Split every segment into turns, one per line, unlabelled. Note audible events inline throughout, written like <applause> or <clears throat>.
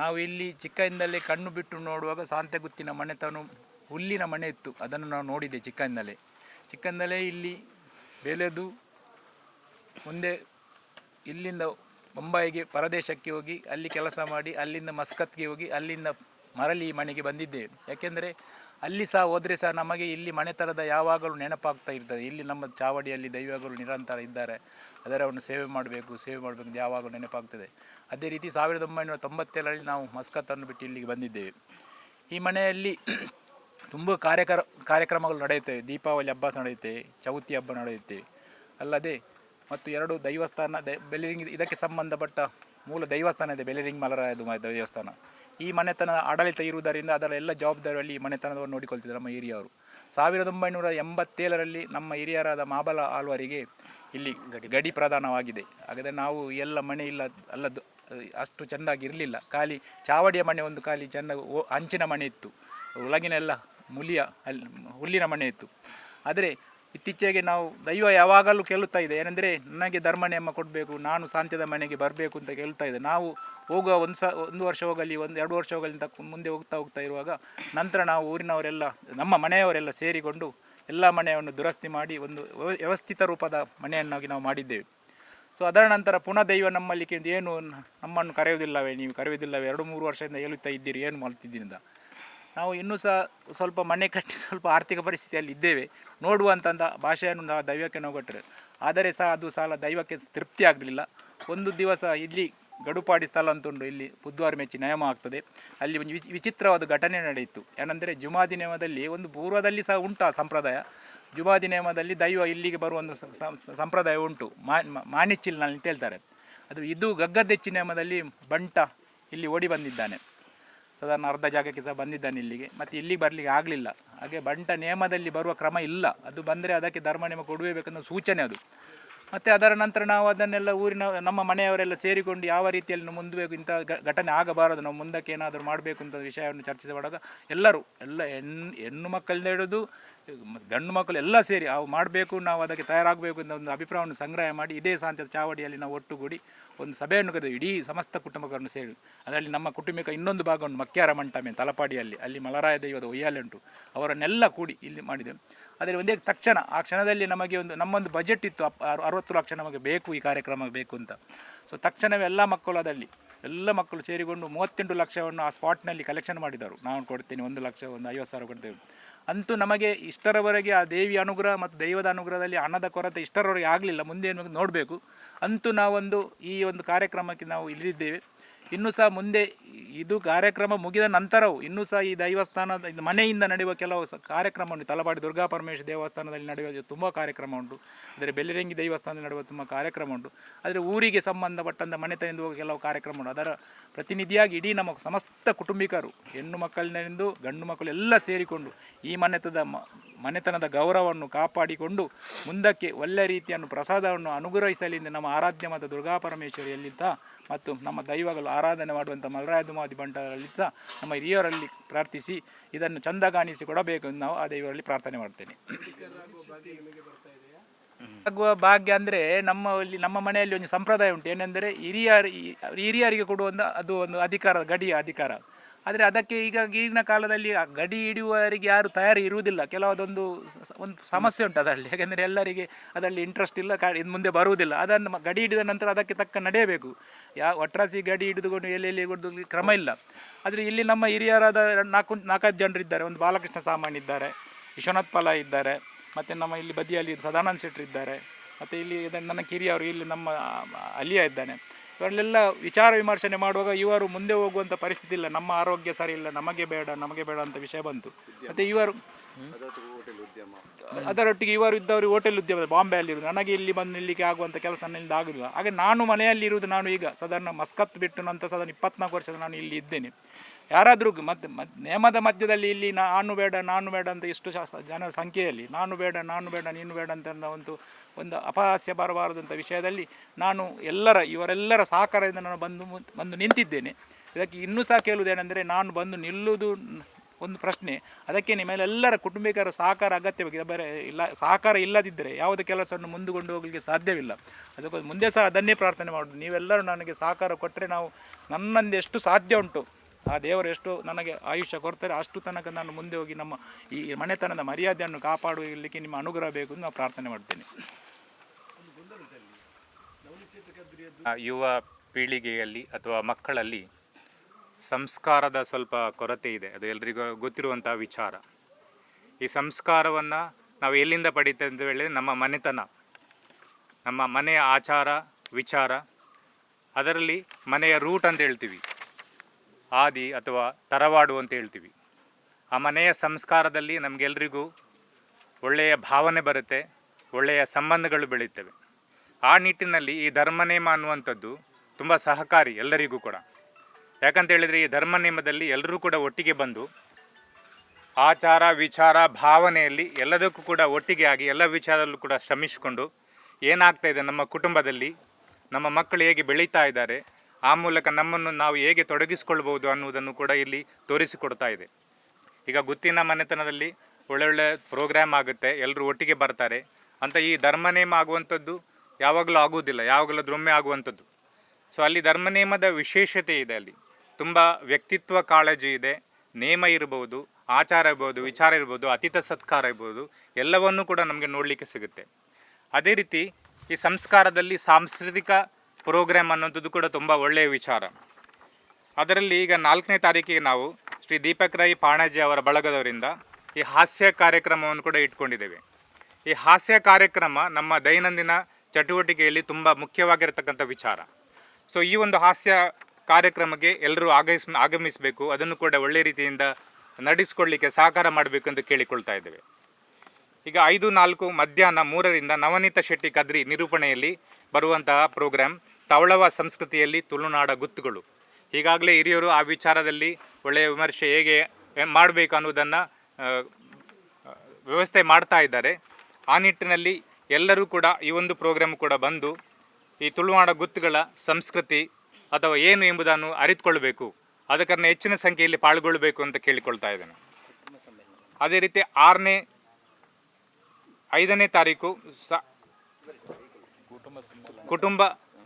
ನಾವು ಇಲ್ಲಿ ಚಿಕ್ಕಂದಲ್ಲೇ ಕಣ್ಣು ಬಿಟ್ಟು ನೋಡುವಾಗ ಸಾಂತೆಗುತ್ತಿನ ಮನೆತನ ಹುಲ್ಲಿನ ಮನೆ ಇತ್ತು. ಅದನ್ನು ನಾವು ನೋಡಿದ್ದೆ ಚಿಕ್ಕಂದಲೇ ಚಿಕ್ಕಂದಲೇ ಇಲ್ಲಿ ಬೆಳೆದು ಮುಂದೆ ಇಲ್ಲಿಂದ ಮುಂಬೈಗೆ ಪರದೇಶಕ್ಕೆ ಹೋಗಿ ಅಲ್ಲಿ ಕೆಲಸ ಮಾಡಿ ಅಲ್ಲಿಂದ ಮಸ್ಕತ್ಗೆ ಹೋಗಿ ಅಲ್ಲಿಂದ ಮರಳಿ ಮನೆಗೆ ಬಂದಿದ್ದೇವೆ ಯಾಕೆಂದರೆ ಅಲ್ಲಿ ಸಹ ಹೋದರೆ ಸಹ ನಮಗೆ ಇಲ್ಲಿ ಮನೆತನದ ಯಾವಾಗಲೂ ನೆನಪಾಗ್ತಾ ಇರ್ತದೆ. ಇಲ್ಲಿ ನಮ್ಮ ಚಾವಡಿಯಲ್ಲಿ ದೈವಗಳು ನಿರಂತರ ಇದ್ದಾರೆ. ಅದರವನ್ನು ಸೇವೆ ಮಾಡಬೇಕು ಸೇವೆ ಮಾಡಬೇಕು ಯಾವಾಗಲೂ ನೆನಪಾಗ್ತದೆ. ಅದೇ ರೀತಿ ಸಾವಿರದ ಒಂಬೈನೂರ ತೊಂಬತ್ತೇಳರಲ್ಲಿ ನಾವು ಮಸ್ಕತ್ತನ್ನು ಬಿಟ್ಟು ಇಲ್ಲಿಗೆ ಬಂದಿದ್ದೇವೆ. ಈ ಮನೆಯಲ್ಲಿ <clears throat> ತುಂಬ ಕಾರ್ಯಕ್ರ, ಕಾರ್ಯಕ್ರಮಗಳು ನಡೆಯುತ್ತವೆ. ದೀಪಾವಳಿ ಹಬ್ಬ ನಡೆಯುತ್ತೆ, ಚೌತಿ ಹಬ್ಬ ನಡೆಯುತ್ತೆ. ಅಲ್ಲದೆ ಮತ್ತು ಎರಡು ದೈವಸ್ಥಾನ, ದ ಬೆಲೆರಿಂಗ್ ಇದಕ್ಕೆ ಸಂಬಂಧಪಟ್ಟ ಮೂಲ ದೈವಸ್ಥಾನ ಇದೆ ಬೆಲೆರಿಂಗ್ ಮಲರಾಯದು ಮ- ದೇವಸ್ಥಾನ. ಈ ಮನೆತನ ಆಡಳಿತ ಇರುವುದರಿಂದ ಅದರ ಎಲ್ಲ ಜವಾಬ್ದಾರಿಯಲ್ಲಿ ಈ ಮನೆತನದವರು ನೋಡಿಕೊಳ್ತಿದ್ದಾರೆ ನಮ್ಮ ಹಿರಿಯವರು ಸಾವಿರದ ಒಂಬೈನೂರ ಎಂಬತ್ತೇಳರಲ್ಲಿ ನಮ್ಮ ಹಿರಿಯರಾದ ಮಾಬಲ ಆಳ್ವರಿಗೆ ಇಲ್ಲಿ ಗಡಿ ಪ್ರಧಾನವಾಗಿದೆ. ಹಾಗಾದರೆ ನಾವು ಎಲ್ಲ ಮನೆ ಇಲ್ಲ, ಅಲ್ಲದ್ದು ಅಷ್ಟು ಚೆಂದಾಗಿ ಇರಲಿಲ್ಲ ಖಾಲಿ ಚಾವಡಿಯ ಮನೆ ಒಂದು ಖಾಲಿ ಚೆಂದ ಅಂಚಿನ ಮನೆ ಇತ್ತು. ಒಳಗಿನೆಲ್ಲ ಮುಲಿಯ ಅಲ್ಲಿ ಹುಲ್ಲಿನ ಮನೆ ಇತ್ತು. ಆದರೆ ಇತ್ತೀಚೆಗೆ ನಾವು ದೈವ ಯಾವಾಗಲೂ ಕೇಳುತ್ತಾ ಇದೆ, ಏನೆಂದರೆ ನನಗೆ ಧರ್ಮ ನೇಮ ಕೊಡಬೇಕು, ನಾನು ಸಾಂತ್ಯದ ಮನೆಗೆ ಬರಬೇಕು ಅಂತ ಕೇಳ್ತಾ ಇದೆ. ನಾವು ಹೋಗುವ ಒಂದು ಸ ಒಂದು ವರ್ಷ ಹೋಗಲಿ, ಒಂದು ಎರಡು ವರ್ಷ ಹೋಗಲಿ ಅಂತ ಮುಂದೆ ಹೋಗ್ತಾ ಹೋಗ್ತಾ ಇರುವಾಗ ನಂತರ ನಾವು ಊರಿನವರೆಲ್ಲ, ನಮ್ಮ ಮನೆಯವರೆಲ್ಲ ಸೇರಿಕೊಂಡು ಎಲ್ಲ ಮನೆಯನ್ನು ದುರಸ್ತಿ ಮಾಡಿ ಒಂದು ವ್ಯವಸ್ಥಿತ ರೂಪದ ಮನೆಯನ್ನಾಗಿ ನಾವು ಮಾಡಿದ್ದೇವೆ. ಸೊ ಅದರ ನಂತರ ಪುನಃ ದೈವ ನಮ್ಮಲ್ಲಿ ಕೇಂದ್ರ ಏನು ನಮ್ಮನ್ನು ಕರೆಯುವುದಿಲ್ಲವೇ? ನೀವು ಕರೆಯುವುದಿಲ್ಲವೇ? ಎರಡು ಮೂರು ವರ್ಷದಿಂದ ಹೇಳುತ್ತಾ ಇದ್ದೀರಿ, ಏನು ಮಾಡ್ತಿದ್ದೀನಿ ಅಂತ ನಾವು ಇನ್ನೂ ಸಹ ಸ್ವಲ್ಪ ಮನೆ ಕಟ್ಟಿ ಸ್ವಲ್ಪ ಆರ್ಥಿಕ ಪರಿಸ್ಥಿತಿಯಲ್ಲಿ ಇದ್ದೇವೆ. ನೋಡುವಂತಂದ ಭಾಷೆಯನ್ನು ನಾವು ದೈವಕ್ಕೆ ನಾವು ಕೊಟ್ಟರೆ ಆದರೆ ಸಹ ಅದು ಸಾಲ ದೈವಕ್ಕೆ ತೃಪ್ತಿ ಆಗಲಿಲ್ಲ. ಒಂದು ದಿವಸ ಇಲ್ಲಿ ಗಡುಪಾಡಿ ಸ್ಥಳ ಅಂತ ಉಂಟು. ಇಲ್ಲಿ ಬುಧವಾರ ಮೆಚ್ಚಿ ನಯಮ ಆಗ್ತದೆ. ಅಲ್ಲಿ ಒಂದು ವಿಚಿ- ವಿಚಿತ್ರವಾದ ಘಟನೆ ನಡೆಯಿತು. ಏನೆಂದರೆ ಜುಮಾದಿ ನಿಯಮದಲ್ಲಿ ಒಂದು ಪೂರ್ವದಲ್ಲಿ ಸಹ ಉಂಟು ಸಂಪ್ರದಾಯ. ಜುಮಾದಿ ನಿಯಮದಲ್ಲಿ ದೈವ ಇಲ್ಲಿಗೆ ಬರುವ ಒಂದು ಸ- ಸ- ಸಂಪ್ರದಾಯ ಉಂಟು. ಮಾ ಮಾ- ಅಂತ ಹೇಳ್ತಾರೆ. ಅದು ಇದು ಗಗ್ಗದೆಚ್ಚಿ ನೇಮದಲ್ಲಿ ಬಂಟ ಇಲ್ಲಿ ಓಡಿ ಬಂದಿದ್ದಾನೆ. ಸಾಧಾರಣ ಅರ್ಧ ಜಾಗಕ್ಕೆ ಸಹ ಬಂದಿದ್ದಾನೆ ಇಲ್ಲಿಗೆ. ಮತ್ತು ಇಲ್ಲಿಗೆ ಬರಲಿಕ್ಕೆ ಆಗಲಿಲ್ಲ. ಹಾಗೆ ಬಂಟ ನೇಮದಲ್ಲಿ ಬರುವ ಕ್ರಮ ಇಲ್ಲ. ಅದು ಬಂದರೆ ಅದಕ್ಕೆ ಧರ್ಮ ನೇಮ ಕೊಡಬೇಕನ್ನೋ ಸೂಚನೆ ಅದು. ಮತ್ತು ಅದರ ನಂತರ ನಾವು ಅದನ್ನೆಲ್ಲ ಊರಿನ ನಮ್ಮ ಮನೆಯವರೆಲ್ಲ ಸೇರಿಕೊಂಡು ಯಾವ ರೀತಿಯಲ್ಲಿ ನಾವು ಮುಂದಬೇಕು ಇಂಥ ಘಟನೆ ಆಗಬಾರದು. ನಾವು ಮುಂದಕ್ಕೆ ಏನಾದರೂ ಮಾಡಬೇಕು ಅಂತ ವಿಷಯವನ್ನು ಚರ್ಚಿಸಿದಾಗ ಎಲ್ಲರೂ, ಎಲ್ಲ ಹೆಣ್ಣು ಹೆಣ್ಣು ಮಕ್ಕಳಿಂದ ಹಿಡಿದು, ಗಂಡು ಮಕ್ಕಳು ಎಲ್ಲ ಸೇರಿ ಅವು ಮಾಡಬೇಕು, ನಾವು ಅದಕ್ಕೆ ತಯಾರಾಗಬೇಕು ಅಂತ ಒಂದು ಅಭಿಪ್ರಾಯವನ್ನು ಸಂಗ್ರಹ ಮಾಡಿ ಇದೇ ಸಾಂತ್ಯದ ಚಾವಡಿಯಲ್ಲಿ ನಾವು ಒಟ್ಟುಗೂಡಿ ಒಂದು ಸಭೆಯನ್ನು ಕರೆದು ಇಡೀ ಸಮಸ್ತ ಕುಟುಂಬಗಳನ್ನು ಸೇರಿ, ಅದರಲ್ಲಿ ನಮ್ಮ ಕುಟುಂಬಿಕ ಇನ್ನೊಂದು ಭಾಗವನ್ನು ಮಕ್ಯಾರ ಮಂಟಮೆ ತಲಪಾಡಿಯಲ್ಲಿ, ಅಲ್ಲಿ ಮಲರಾಯ ದೈವದ ಉಯ್ಯಾಲೆ ಉಂಟು. ಅವರನ್ನೆಲ್ಲ ಕೂಡಿ ಇಲ್ಲಿ ಮಾಡಿದೆವು ಆದರೆ ಒಂದೇ ತಕ್ಷಣ, ಆ ಕ್ಷಣದಲ್ಲಿ ನಮಗೆ ಒಂದು, ನಮ್ಮೊಂದು ಬಜೆಟ್ ಇತ್ತು, ಅಪ್- ಅರ್- ಅರವತ್ತು ಲಕ್ಷ ನಮಗೆ ಬೇಕು ಈ ಕಾರ್ಯಕ್ರಮ ಬೇಕು ಅಂತ. ಸೊ ತಕ್ಷಣವೇ ಎಲ್ಲ ಮಕ್ಕಳು ಅದರಲ್ಲಿ, ಎಲ್ಲ ಮಕ್ಕಳು ಸೇರಿಕೊಂಡು ಮೂವತ್ತೆಂಟು ಲಕ್ಷವನ್ನು ಆ ಸ್ಪಾಟ್ನಲ್ಲಿ ಕಲೆಕ್ಷನ್ ಮಾಡಿದರು. ನಾನು ಕೊಡ್ತೀನಿ ಒಂದು ಲಕ್ಷ, ಒಂದು ಐವತ್ತು ಸಾವಿರ ಕೊಡ್ತೇವೆ. ಅಂತೂ ನಮಗೆ ಇಷ್ಟರವರೆಗೆ ಆ ದೇವಿ ಅನುಗ್ರಹ ಮತ್ತು ದೈವದ ಅನುಗ್ರಹದಲ್ಲಿ ಹಣದ ಕೊರತೆ ಇಷ್ಟರವರೆಗೆ ಆಗಲಿಲ್ಲ. ಮುಂದೆ ನೋಡಬೇಕು. ಅಂತೂ ನಾವೊಂದು ಈ ಒಂದು ಕಾರ್ಯಕ್ರಮಕ್ಕೆ ನಾವು ಇಳಿದಿದ್ದೇವೆ. ಇನ್ನೂ ಸಹ ಮುಂದೆ ಇದು ಕಾರ್ಯಕ್ರಮ ಮುಗಿದ ನಂತರವೂ ಇನ್ನೂ ಸಹ ಈ ದೈವಸ್ಥಾನದ ಮನೆಯಿಂದ ನಡೆಯುವ ಕೆಲವು ಕಾರ್ಯಕ್ರಮ ಉಂಟು ತಲಪಾಡಿ ದುರ್ಗಾ ಪರಮೇಶ್ವರ ದೇವಸ್ಥಾನದಲ್ಲಿ ನಡೆಯುವ ತುಂಬ ಕಾರ್ಯಕ್ರಮ ಉಂಟು. ಅಂದರೆ ಬೆಳ್ಳಿರಂಗಿ ದೇವಸ್ಥಾನದಲ್ಲಿ ನಡೆಯುವ ತುಂಬ ಕಾರ್ಯಕ್ರಮ ಉಂಟು. ಆದರೆ ಊರಿಗೆ ಸಂಬಂಧಪಟ್ಟಂಥ ಮನೆತನದಿಂದ ಹೋಗುವ ಕೆಲವು ಕಾರ್ಯಕ್ರಮ ಉಂಟು. ಅದರ ಪ್ರತಿನಿಧಿಯಾಗಿ ಇಡೀ ನಮ್ಮ ಸಮಸ್ತ ಕುಟುಂಬಿಕರು, ಹೆಣ್ಣು ಮಕ್ಕಳಿನಿಂದ ಗಂಡು ಮಕ್ಕಳು ಎಲ್ಲ ಸೇರಿಕೊಂಡು ಈ ಮನೆತದ ಮನೆತನದ ಗೌರವವನ್ನು ಕಾಪಾಡಿಕೊಂಡು ಮುಂದಕ್ಕೆ ಒಳ್ಳೆ ರೀತಿಯನ್ನು ಪ್ರಸಾದವನ್ನು ಅನುಗ್ರಹಿಸಲಿ ಎಂದು ನಮ್ಮ ಆರಾಧ್ಯ ಮತ್ತು ದುರ್ಗಾ ಪರಮೇಶ್ವರಿಯಲ್ಲಿದ್ದ ಮತ್ತು ನಮ್ಮ ದೈವಗಳು ಆರಾಧನೆ ಮಾಡುವಂಥ ಮಲರಾಯದುಮಾದಿ ಬಂಟರಲ್ಲಿದ್ದ ನಮ್ಮ ಹಿರಿಯರಲ್ಲಿ ಪ್ರಾರ್ಥಿಸಿ ಇದನ್ನು ಚಂದಗಾಣಿಸಿ ಕೊಡಬೇಕು ಎಂದು ನಾವು ಆ ದೈವರಲ್ಲಿ ಪ್ರಾರ್ಥನೆ ಮಾಡ್ತೇನೆ. ಆಗುವ ಭಾಗ್ಯ ಅಂದರೆ ನಮ್ಮಲ್ಲಿ ನಮ್ಮ ಮನೆಯಲ್ಲಿ ಒಂದು ಸಂಪ್ರದಾಯ ಉಂಟು. ಏನೆಂದರೆ ಹಿರಿಯರಿ ಹಿರಿಯರಿಗೆ ಕೊಡುವಂಥ ಅದು ಒಂದು ಅಧಿಕಾರ ಗಡಿಯ ಅಧಿಕಾರ. ಆದರೆ ಅದಕ್ಕೆ ಈಗ ಈಗಿನ ಕಾಲದಲ್ಲಿ ಗಡಿ ಹಿಡಿಯುವವರಿಗೆ ಯಾರು ತಯಾರಿ ಇರುವುದಿಲ್ಲ ಕೆಲವೊಂದು ಒಂದು ಸಮಸ್ಯೆ ಉಂಟು ಅದರಲ್ಲಿ. ಯಾಕೆಂದರೆ ಎಲ್ಲರಿಗೆ ಅದರಲ್ಲಿ ಇಂಟ್ರೆಸ್ಟ್ ಇಲ್ಲ, ಕಾ ಇದು ಮುಂದೆ ಬರುವುದಿಲ್ಲ. ಅದನ್ನು ಗಡಿ ಹಿಡಿದ ನಂತರ ಅದಕ್ಕೆ ತಕ್ಕ ನಡೆಯಬೇಕು. ಯಾ, ಒಟ್ರಾಸಿ ಗಡಿ ಹಿಡಿದುಕೊಂಡು ಎಲ್ಲೆಲ್ಲಿ ಕೊಡೋದು ಕ್ರಮ ಇಲ್ಲ. ಆದರೆ ಇಲ್ಲಿ ನಮ್ಮ ಹಿರಿಯರಾದ ನಾಲ್ಕು ನಾಲ್ಕೈದು ಜನರು ಇದ್ದಾರೆ. ಒಂದು ಬಾಲಕೃಷ್ಣ ಸಾಮಾನ್ ಇದ್ದಾರೆ, ವಿಶ್ವನಾಥ್ ಪಲ ಇದ್ದಾರೆ, ಮತ್ತು ನಮ್ಮ ಇಲ್ಲಿ ಬದಿಯಲ್ಲಿ ಸದಾನಂದ ಶೆಟ್ಟರ್ ಇದ್ದಾರೆ, ಮತ್ತು ಇಲ್ಲಿ ನನ್ನ ಕಿರಿಯವರು ಇಲ್ಲಿ ನಮ್ಮ ಅಲಿಯ ಇದ್ದಾನೆ. ಇವರಲ್ಲೆಲ್ಲ ವಿಚಾರ ವಿಮರ್ಶನೆ ಮಾಡುವಾಗ ಇವರು ಮುಂದೆ ಹೋಗುವಂಥ ಪರಿಸ್ಥಿತಿ ಇಲ್ಲ. ನಮ್ಮ ಆರೋಗ್ಯ ಸರಿ ಇಲ್ಲ ನಮಗೆ ಬೇಡ ನಮಗೆ ಬೇಡ ಅಂತ ವಿಷಯ ಬಂತು. ಮತ್ತು ಇವರು ಅದರೊಟ್ಟಿಗೆ ಇವರು ಇದ್ದವರು ಹೋಟೆಲ್ ಉದ್ಯಮ ಬಾಂಬೆಯಲ್ಲಿರುವುದು. ನನಗೆ ಇಲ್ಲಿ ಬಂದು ನಿಲ್ಲಿಕ್ಕೆ ಆಗುವಂಥ ಕೆಲಸ ನನ್ನಿಂದ ಆಗುದಿಲ್ಲ. ಹಾಗೆ ನಾನು ಮನೆಯಲ್ಲಿ ಇರುವುದು ನಾನು ಈಗ ಸಾಧಾರಣ ಮಸ್ಕತ್ ಬಿಟ್ಟು ನಂತರ ಸಾಧಾರಣ ಇಪ್ಪತ್ನಾಲ್ಕು ವರ್ಷದ ನಾನು ಇಲ್ಲಿ ಇದ್ದೇನೆ. ಯಾರಾದರೂ ಮತ್ತೆ ಮತ್- ನೇಮದ ಮಧ್ಯದಲ್ಲಿ ಇಲ್ಲಿ ನಾನು ಬೇಡ ನಾನು ಬೇಡ ಅಂತ ಇಷ್ಟು ಜನ ಜನರ ಸಂಖ್ಯೆಯಲ್ಲಿ ನಾನು ಬೇಡ ನಾನು ಬೇಡ ನೀನು ಬೇಡ ಅಂತ ಒಂದು ಒಂದು ಅಪಹಾಸ್ಯ ಬರಬಾರದಂಥ ವಿಷಯದಲ್ಲಿ ನಾನು ಎಲ್ಲರ, ಇವರೆಲ್ಲರ ಸಹಕಾರದಿಂದ ನಾನು ಬಂದು ಬಂದು ನಿಂತಿದ್ದೇನೆ. ಇದಕ್ಕೆ ಇನ್ನೂ ಸಹ ಕೇಳುವುದೇನೆಂದರೆ ನಾನು ಬಂದು ನಿಲ್ಲುವುದು ಒಂದು ಪ್ರಶ್ನೆ. ಅದಕ್ಕೆ ನಿಮ್ಮೆಲ್ಲರ ಕುಟುಂಬಿಕರ ಸಹಕಾರ ಅಗತ್ಯವಾಗಿದೆ ಬೇರೆ ಇಲ್ಲ, ಸಹಕಾರ ಇಲ್ಲದಿದ್ದರೆ ಯಾವುದೇ ಕೆಲಸವನ್ನು ಮುಂದುಕೊಂಡು ಹೋಗಲಿಕ್ಕೆ ಸಾಧ್ಯವಿಲ್ಲ. ಅದಕ್ಕೊಂದು ಮುಂದೆ ಸಹ ಅದನ್ನೇ ಪ್ರಾರ್ಥನೆ ಮಾಡೋದು. ನೀವೆಲ್ಲರೂ ನನಗೆ ಸಹಕಾರ ಕೊಟ್ಟರೆ ನಾವು ನನ್ನಂದೆಷ್ಟು ಸಾಧ್ಯ ಉಂಟು, ಆ ದೇವರು ಎಷ್ಟು ನನಗೆ ಆಯುಷ್ಯ ಕೊಡ್ತಾರೆ, ಅಷ್ಟು ತನಕ ನಾನು ಮುಂದೆ ಹೋಗಿ ನಮ್ಮ ಈ ಮನೆತನದ ಮರ್ಯಾದೆಯನ್ನು ಕಾಪಾಡುವಲ್ಲಿಕ್ಕೆ ನಿಮ್ಮ ಅನುಗ್ರಹ ಬೇಕು ನಾವು ಪ್ರಾರ್ಥನೆ ಮಾಡ್ತೇನೆ.
ಯುವ ಪೀಳಿಗೆಯಲ್ಲಿ ಅಥವಾ ಮಕ್ಕಳಲ್ಲಿ ಸಂಸ್ಕಾರದ ಸ್ವಲ್ಪ ಕೊರತೆ ಇದೆ. ಅದು ಎಲ್ರಿಗೂ ಗೊತ್ತಿರುವಂಥ ವಿಚಾರ. ಈ ಸಂಸ್ಕಾರವನ್ನು ನಾವು ಎಲ್ಲಿಂದ ಪಡಿತೇವೆ ಹೇಳಿದ್ರೆ ನಮ್ಮ ಮನೆತನ, ನಮ್ಮ ಮನೆಯ ಆಚಾರ, ವಿಚಾರ, ಅದರಲ್ಲಿ ಮನೆಯ ರೂಟ್ ಅಂತ ಹೇಳ್ತೀವಿ. ಆದಿ ಅಥವಾ ತರವಾಡು ಅಂತ ಹೇಳ್ತೀವಿ. ಆ ಮನೆಯ ಸಂಸ್ಕಾರದಲ್ಲಿ ನಮಗೆಲ್ರಿಗೂ ಒಳ್ಳೆಯ ಭಾವನೆ ಬರುತ್ತೆ, ಒಳ್ಳೆಯ ಸಂಬಂಧಗಳು ಬೆಳೀತವೆ. ಆ ನಿಟ್ಟಿನಲ್ಲಿ ಈ ಧರ್ಮ ನೇಮ ಅನ್ನುವಂಥದ್ದು ತುಂಬ ಸಹಕಾರಿ ಎಲ್ಲರಿಗೂ ಕೂಡ. ಯಾಕಂತ ಹೇಳಿದರೆ ಈ ಧರ್ಮನೇಮದಲ್ಲಿ ಎಲ್ಲರೂ ಕೂಡ ಒಟ್ಟಿಗೆ ಬಂದು ಆಚಾರ, ವಿಚಾರ, ಭಾವನೆಯಲ್ಲಿ ಎಲ್ಲದಕ್ಕೂ ಕೂಡ ಒಟ್ಟಿಗೆ ಆಗಿ ಎಲ್ಲ ವಿಚಾರದಲ್ಲೂ ಕೂಡ ಶ್ರಮಿಸಿಕೊಂಡು ಏನಾಗ್ತಾ ಇದೆ ನಮ್ಮ ಕುಟುಂಬದಲ್ಲಿ, ನಮ್ಮ ಮಕ್ಕಳು ಹೇಗೆ ಬೆಳೀತಾ ಇದ್ದಾರೆ, ಆ ಮೂಲಕ ನಮ್ಮನ್ನು ನಾವು ಹೇಗೆ ತೊಡಗಿಸಿಕೊಳ್ಬೋದು ಅನ್ನುವುದನ್ನು ಕೂಡ ಇಲ್ಲಿ ತೋರಿಸಿಕೊಡ್ತಾ ಇದೆ. ಈಗ ಗುತ್ತಿನ ಮನೆತನದಲ್ಲಿ ಒಳ್ಳೊಳ್ಳೆ ಪ್ರೋಗ್ರಾಮ್ ಆಗುತ್ತೆ, ಎಲ್ಲರೂ ಒಟ್ಟಿಗೆ ಬರ್ತಾರೆ. ಅಂತ ಈ ಧರ್ಮ ನೇಮ ಆಗುವಂಥದ್ದು ಯಾವಾಗಲೂ ಆಗುವುದಿಲ್ಲ, ಯಾವಾಗಲೂ ಒಮ್ಮೆ ಆಗುವಂಥದ್ದು. ಸೊ ಅಲ್ಲಿ ಧರ್ಮನೇಮದ ವಿಶೇಷತೆ ಇದೆ ಅಲ್ಲಿ. ತುಂಬ ವ್ಯಕ್ತಿತ್ವ ಕಾಳಜಿ ಇದೆ, ನೇಮ ಇರ್ಬೋದು ಆಚಾರ ಇರ್ಬೋದು ವಿಚಾರ ಇರ್ಬೋದು ಅತಿಥ ಸತ್ಕಾರ ಇರ್ಬೋದು ಎಲ್ಲವನ್ನೂ ಕೂಡ ನಮಗೆ ನೋಡಲಿಕ್ಕೆ ಸಿಗುತ್ತೆ. ಅದೇ ರೀತಿ ಈ ಸಂಸ್ಕಾರದಲ್ಲಿ ಸಾಂಸ್ಕೃತಿಕ ಪ್ರೋಗ್ರಾಮ್ ಅನ್ನೋಂಥದ್ದು ಕೂಡ ತುಂಬ ಒಳ್ಳೆಯ ವಿಚಾರ. ಅದರಲ್ಲಿ ಈಗ ನಾಲ್ಕನೇ ತಾರೀಕಿಗೆ ನಾವು ಶ್ರೀ ದೀಪಕ್ ರಾಯ್ ಪಾಣಾಜಿ ಅವರ ಬಳಗದವರಿಂದ ಈ ಹಾಸ್ಯ ಕಾರ್ಯಕ್ರಮವನ್ನು ಕೂಡ ಇಟ್ಕೊಂಡಿದ್ದೇವೆ. ಈ ಹಾಸ್ಯ ಕಾರ್ಯಕ್ರಮ ನಮ್ಮ ದೈನಂದಿನ ಚಟುವಟಿಕೆಯಲ್ಲಿ ತುಂಬ ಮುಖ್ಯವಾಗಿರತಕ್ಕಂಥ ವಿಚಾರ. ಸೊ ಈ ಒಂದು ಹಾಸ್ಯ ಕಾರ್ಯಕ್ರಮಕ್ಕೆ ಎಲ್ಲರೂ ಆಗಮಿಸ್ ಆಗಮಿಸಬೇಕು. ಅದನ್ನು ಕೂಡ ಒಳ್ಳೆ ರೀತಿಯಿಂದ ನಡೆಸ್ಕೊಳ್ಳಿಕ್ಕೆ ಸಹಕಾರ ಮಾಡಬೇಕು ಎಂದು ಕೇಳಿಕೊಳ್ತಾ ಇದ್ದೇವೆ. ಈಗ ಐದು, ನಾಲ್ಕು, ಮಧ್ಯಾಹ್ನ ಮೂರರಿಂದ ನವನೀತ ಶೆಟ್ಟಿ ಕದ್ರಿ ನಿರೂಪಣೆಯಲ್ಲಿ ಬರುವಂತಹ ಪ್ರೋಗ್ರಾಮ್ ತವಳವ ಸಂಸ್ಕೃತಿಯಲ್ಲಿ ತುಳುನಾಡ ಗುತ್ತುಗಳು. ಈಗಾಗಲೇ ಹಿರಿಯರು ಆ ವಿಚಾರದಲ್ಲಿ ಒಳ್ಳೆಯ ವಿಮರ್ಶೆ ಹೇಗೆ ಮಾಡಬೇಕು ಅನ್ನೋದನ್ನು ವ್ಯವಸ್ಥೆ ಮಾಡ್ತಾ ಇದ್ದಾರೆ. ಆ ನಿಟ್ಟಿನಲ್ಲಿ ಎಲ್ಲರೂ ಕೂಡ ಈ ಒಂದು ಪ್ರೋಗ್ರಾಮ್ ಕೂಡ ಬಂದು ಈ ತುಳುನಾಡ ಗುತ್ತುಗಳ ಸಂಸ್ಕೃತಿ ಅಥವಾ ಏನು ಎಂಬುದನ್ನು ಅರಿತುಕೊಳ್ಬೇಕು. ಅದಕ್ಕನ್ನು ಹೆಚ್ಚಿನ ಸಂಖ್ಯೆಯಲ್ಲಿ ಪಾಲ್ಗೊಳ್ಳಬೇಕು ಅಂತ ಕೇಳಿಕೊಳ್ತಾ ಇದ್ದೇನೆ. ಅದೇ ರೀತಿ ಆರನೇ, ಐದನೇ ತಾರೀಕು ಕುಟುಂಬ,